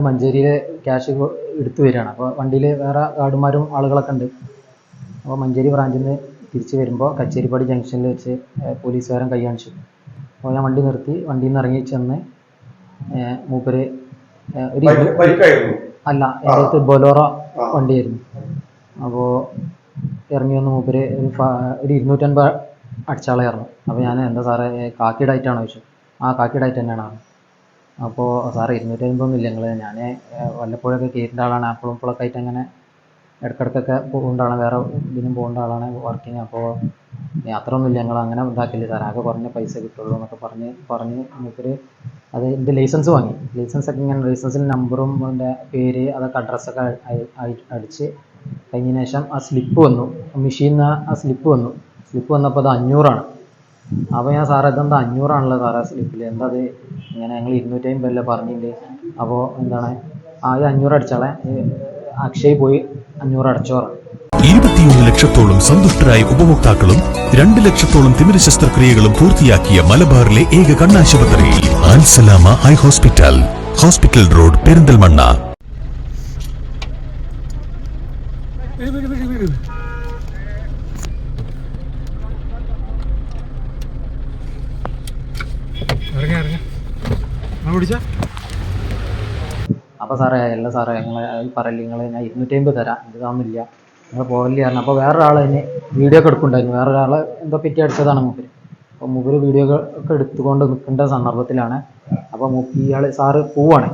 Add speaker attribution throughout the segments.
Speaker 1: മഞ്ചേരിയിൽ ക്യാഷ് എടുത്തു വരികയാണ്. അപ്പോൾ വണ്ടിയിൽ വേറെ ഗാർഡുമാരും ആളുകളൊക്കെ ഉണ്ട്. അപ്പോൾ മഞ്ചേരി ബ്രാഞ്ചിൽ നിന്ന് തിരിച്ച് വരുമ്പോൾ കച്ചേരിപ്പടി ജംഗ്ഷനിൽ വെച്ച് പോലീസുകാരൻ കൈ കാണിച്ചു. അപ്പോൾ ഞാൻ വണ്ടി നിർത്തി വണ്ടിയിൽ നിന്ന് ഇറങ്ങി ചെന്ന് മൂപ്പര് ഒരു അല്ല എന്റെ അടുത്ത് ബൊലോറ. വണ്ടിയായിരുന്നു. അപ്പോൾ ഇറങ്ങി വന്ന് മൂപ്പര് ഒരു ഒരു ഇരുന്നൂറ്റൻപത് അടിച്ചാളായിരുന്നു അപ്പോൾ ഞാൻ എന്താ സാറേ ഏ, കാക്കി ഡയറ്റാണോ ചോദിച്ചു ആ കാക്കി ഡയറ്റ് തന്നെയാണ്. അപ്പോൾ സാറേ ഇരുന്നൂറ്റി ഇല്ല നിങ്ങൾ ഞാൻ വല്ലപ്പോഴൊക്കെ കയറ്റേണ്ട ആളാണ്. അപ്പോഴും ഇപ്പോഴൊക്കെ ആയിട്ട് അങ്ങനെ ഇടയ്ക്കിടയ്ക്കൊക്കെ പോകുന്ന ആളാണ് വേറെ ഇതിനും പോകേണ്ട ആളാണ് വർക്കിങ് അപ്പോൾ അത്ര ഒന്നുമില്ല ഞങ്ങൾ അങ്ങനെ ഇതാക്കില്ല സാർ ആകെ കുറഞ്ഞ പൈസ കിട്ടുള്ളൂ എന്നൊക്കെ പറഞ്ഞ് പറഞ്ഞ് മൂപ്പര് അത് എന്റെ ലൈസൻസ് വാങ്ങി. ലൈസൻസ് ഒക്കെ ഇങ്ങനെ ലൈസൻസിന്റെ നമ്പറും എന്റെ പേര് അതൊക്കെ അഡ്രസ്സൊക്കെ അടിച്ച് കഴിഞ്ഞതിന് ശേഷം ആ സ്ലിപ്പ് വന്നു. മെഷീനിൽ ആ സ്ലിപ്പ് വന്നു. സ്ലിപ്പ് വന്നപ്പോൾ അത് അഞ്ഞൂറാണ്. അപ്പോൾ ഞാൻ സാറേ ഇതെന്താ അഞ്ഞൂറാണല്ലോ സാറേ സ്ലിപ്പിൽ എന്താ അത് ഇങ്ങനെ ഞങ്ങൾ ഇരുന്നൂറ്റമ്പതല്ലേ പറഞ്ഞില്ലേ? അപ്പോൾ എന്താണ്? ആദ്യം അഞ്ഞൂറ് അടിച്ചാളെ. അക്ഷയ് പോയി അഞ്ഞൂറ് അടച്ചോറ
Speaker 2: ഇരുപത്തിയൊന്ന് ലക്ഷത്തോളം സന്തുഷ്ടരായ ഉപഭോക്താക്കളും രണ്ട് ലക്ഷത്തോളം തിമിര ശസ്ത്രക്രിയകളും പൂർത്തിയാക്കിയ മലബാറിലെ ഏക കണ്ണാശുപത്രി Al Salama eye hospital. Hospital road Perinthalmanna
Speaker 3: ഇറങ്ങി ഇറങ്ങി ആ പിടിച്ച
Speaker 1: അപ്പോൾ സാറേ അല്ല സാറേ നിങ്ങൾ പറയില്ല നിങ്ങൾ ഞാൻ ഇരുന്നൂറ്റമ്പത് തരാം. ഇത് തന്നില്ല. നിങ്ങൾ പോകല്ലേ കാരണം അപ്പോൾ വേറൊരാൾ അതിന് വീഡിയോ ഒക്കെ എടുക്കുന്നുണ്ടായിരുന്നു. വേറൊരാൾ എന്തോ പിറ്റി അടിച്ചതാണ് മൂപ്പര്. അപ്പോൾ മൂപ്പര് വീഡിയോ ഒക്കെ എടുത്തുകൊണ്ട് നിൽക്കേണ്ട സന്ദർഭത്തിലാണ്. അപ്പോൾ ഇയാൾ സാറ് പോവാണ്.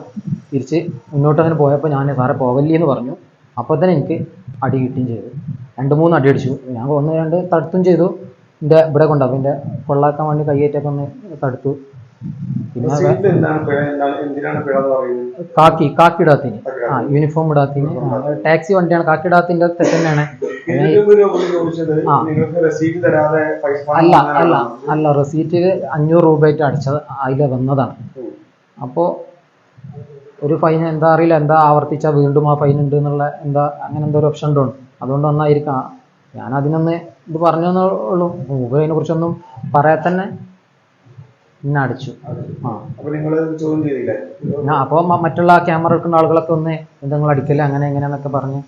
Speaker 1: തിരിച്ച് മുന്നോട്ട് അങ്ങനെ പോയപ്പോൾ ഞാൻ സാറെ പോവല്ലേ എന്ന് പറഞ്ഞു. അപ്പോൾ തന്നെ എനിക്ക് അടി കിട്ടുകയും ചെയ്തു. രണ്ട് മൂന്ന് അടി അടിച്ചു. ഞാൻ ഒന്ന് രണ്ട് തടുത്തും ചെയ്തു. എന്റെ ഇവിടെ കൊണ്ടുപോകും എന്റെ കൊള്ളാക്കാൻ വേണ്ടി കൈയേറ്റൊക്കെ ഒന്ന് തടുത്തു. കാക്കി കാക്കിടാത്തിന് ആ യൂണിഫോം ഇടാത്തിന്. ടാക്സി വണ്ടിയാണ്. കാക്കിടാത്തിന്റെ തന്നെയാണ്. അല്ല അല്ല അല്ല. റെസീറ്റ് അഞ്ഞൂറ് രൂപയായിട്ട് അടിച്ചത് അതിൽ വന്നതാണ്.
Speaker 4: അപ്പോ
Speaker 1: അപ്പോൾ ഒരു ഫൈൻ എന്താ അറിയില്ല. എന്താ ആവർത്തിച്ചാൽ വീണ്ടും ആ ഫൈൻ ഉണ്ട് എന്നുള്ള എന്താ അങ്ങനെ എന്തോ ഒരു ഓപ്ഷൻ ഉണ്ടോ? അതുകൊണ്ട് ഒന്നായിരിക്കാം ഞാൻ അതിനൊന്ന് ഇത് പറഞ്ഞു എന്നുള്ളൂ മൂപ്പര് അതിനെ കുറിച്ചൊന്നും പറയാൻ തന്നെ എന്നെ അടിച്ചു. ആ. അപ്പോൾ മറ്റുള്ള ക്യാമറ എടുക്കുന്ന ആളുകളൊക്കെ ഒന്ന് എന്താ നിങ്ങൾ അടിക്കല്ല അങ്ങനെ എങ്ങനെയാന്നൊക്കെ പറഞ്ഞു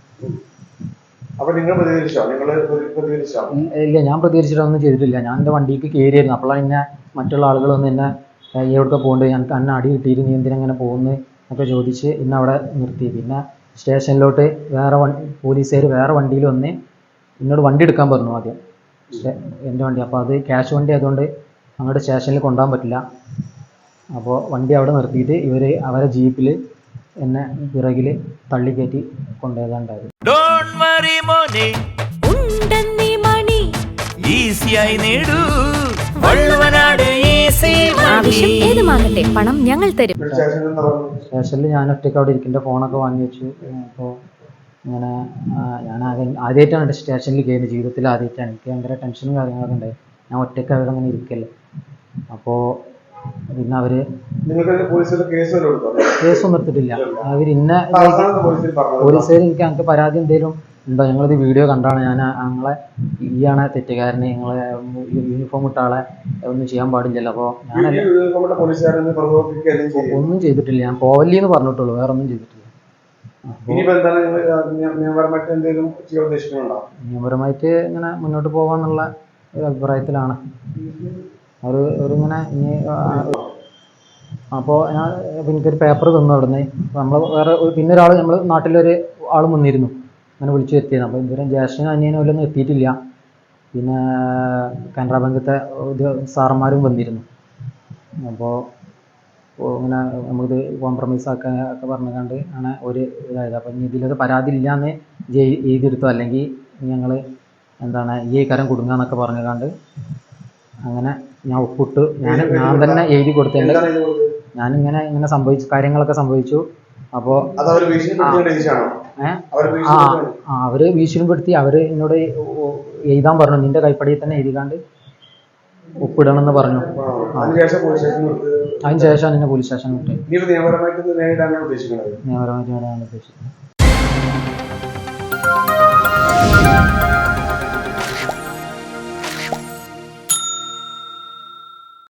Speaker 1: ഇല്ല ഞാൻ പ്രതികരിച്ചിട്ടൊന്നും ചെയ്തിട്ടില്ല. ഞാൻ എന്റെ വണ്ടിക്ക് കയറിയായിരുന്നു. അപ്പോഴാണ് എന്നെ മറ്റുള്ള ആളുകൾ ഒന്ന് എന്നെ "ഏ, പോകേണ്ടത് ഞാൻ തന്നെ അടി കിട്ടിയിരുന്നു നീ എന്തിനങ്ങനെ പോകുന്നു? എന്നൊക്കെ ചോദിച്ച് ഇന്ന് അവിടെ നിർത്തി. പിന്നെ സ്റ്റേഷനിലോട്ട് വേറെ വണ്ടി പോലീസുകാർ വേറെ വണ്ടിയിൽ വന്ന് എന്നോട് വണ്ടി എടുക്കാൻ പറഞ്ഞു ആദ്യം. എന്റെ എന്റെ വണ്ടി. അപ്പോൾ അത് ക്യാഷ് വണ്ടി ആയതുകൊണ്ട് അങ്ങോട്ട് സ്റ്റേഷനിൽ കൊണ്ടുപോകാൻ പറ്റില്ല. അപ്പോൾ വണ്ടി അവിടെ നിർത്തിയിട്ട് ഇവർ അവരെ ജീപ്പിൽ എന്നെ പിറകിൽ തള്ളിക്കയറ്റി കൊണ്ടുപോയതാണ്ടായത്
Speaker 5: ഡോണ്ട് വറി മോനെ.
Speaker 6: ഉണ്ടെന്നീ മണി.
Speaker 5: ഈസിയായി നേടൂ. വള്ളുവനാട് ഈസി
Speaker 6: ആവശ്യം ഏതുമാകട്ടെ പണം ഞങ്ങൾ തരും.
Speaker 4: സ്റ്റേഷനിൽ
Speaker 1: ഞാൻ ഒറ്റയ്ക്ക് അവിടെ ഇരിക്കേണ്ട ഫോണൊക്കെ വാങ്ങി വെച്ചു അപ്പോൾ ഇങ്ങനെ ഞാൻ ആകെ ആദ്യമായിട്ടാണ് സ്റ്റേഷനിൽ കയറുന്നത് ജീവിതത്തിൽ ആദ്യമായിട്ടാണ്. എനിക്ക് ഭയങ്കര ടെൻഷനും കാര്യങ്ങളൊക്കെ ഉണ്ടായി. ഞാൻ ഒറ്റയ്ക്ക് അവിടെ അങ്ങനെ ഇരിക്കല്ലേ. അപ്പോൾ പിന്നെ അവർ കേസൊന്നും എടുത്തിട്ടില്ല. അവർ ഇന്ന പോലീസുകാർ എനിക്ക് ഞങ്ങൾക്ക് പരാതി എന്തെങ്കിലും ഉണ്ടോ? ഞങ്ങളിത് വീഡിയോ കണ്ടാണ്. ഞാൻ ഞങ്ങളെ ഈയാണ് തെറ്റുകാരനെ ഞങ്ങളെ യൂണിഫോം ഇട്ട ആളെ ഒന്നും ചെയ്യാൻ പാടില്ലല്ലോ. അപ്പോൾ
Speaker 4: ചെയ്യും.
Speaker 1: ഒന്നും ചെയ്തിട്ടില്ല. ഞാൻ പോവല്ലേന്ന് പറഞ്ഞിട്ടുള്ളൂ. വേറെ ഒന്നും ചെയ്തിട്ടില്ല
Speaker 4: നിയമപരമായിട്ട്
Speaker 1: ഇങ്ങനെ മുന്നോട്ട് പോകാന്നുള്ള ഒരു അഭിപ്രായത്തിലാണ്. ഒരു ഇവരിങ്ങനെ ഇനി അപ്പോൾ ഞാൻ എനിക്കൊരു പേപ്പർ തന്നു അവിടുന്ന്. നമ്മൾ വേറെ പിന്നെ ഒരാൾ നമ്മൾ നാട്ടിലൊരു ആൾ വന്നിരുന്നു. അങ്ങനെ വിളിച്ചു വരുത്തിയത്. അപ്പോൾ ഇതുവരെ ജ്യേഷ്ഠനും അനിയനും ഒന്നും എത്തിയിട്ടില്ല. പിന്നെ കാനറ ബാങ്കത്തെ സാറന്മാരും വന്നിരുന്നു. അപ്പോൾ ഇങ്ങനെ നമുക്കിത് കോംപ്രമൈസ് ആക്കാൻ ഒക്കെ പറഞ്ഞുകൊണ്ട് ആണ് ഒരു ഇതായത്. അപ്പം ഇനി ഇതിലൊരു പരാതി ഇല്ലാന്ന് ജയി- എഴുതിയെടുത്തു? അല്ലെങ്കിൽ ഞങ്ങൾ എന്താണ് ഈ കരം കുടുങ്ങാന്നൊക്കെ പറഞ്ഞുകൊണ്ട് അങ്ങനെ ഞാൻ ഒപ്പിട്ട് ഞാൻ ഞാൻ തന്നെ എഴുതി
Speaker 4: കൊടുത്തേണ്ട. ഞാൻ ഇങ്ങനെ
Speaker 1: ഞാനിങ്ങനെ ഇങ്ങനെ സംഭവിച്ചു കാര്യങ്ങളൊക്കെ സംഭവിച്ചു.
Speaker 4: അപ്പോ അവർ ഭീഷണിപ്പെടുത്തി
Speaker 1: അവർ എന്നോട് എഴുതാൻ പറഞ്ഞു. നിന്റെ കൈപ്പടിയിൽ തന്നെ എഴുതിക്കാണ്ട് ഒപ്പിടണമെന്ന് പറഞ്ഞു.
Speaker 4: അതിനുശേഷം
Speaker 1: എന്നെ പോലീസ് സ്റ്റേഷൻ
Speaker 4: വിട്ടു നിയമപരമായിട്ട് നേരിടാനാണ് ഉദ്ദേശിക്കുന്നത്.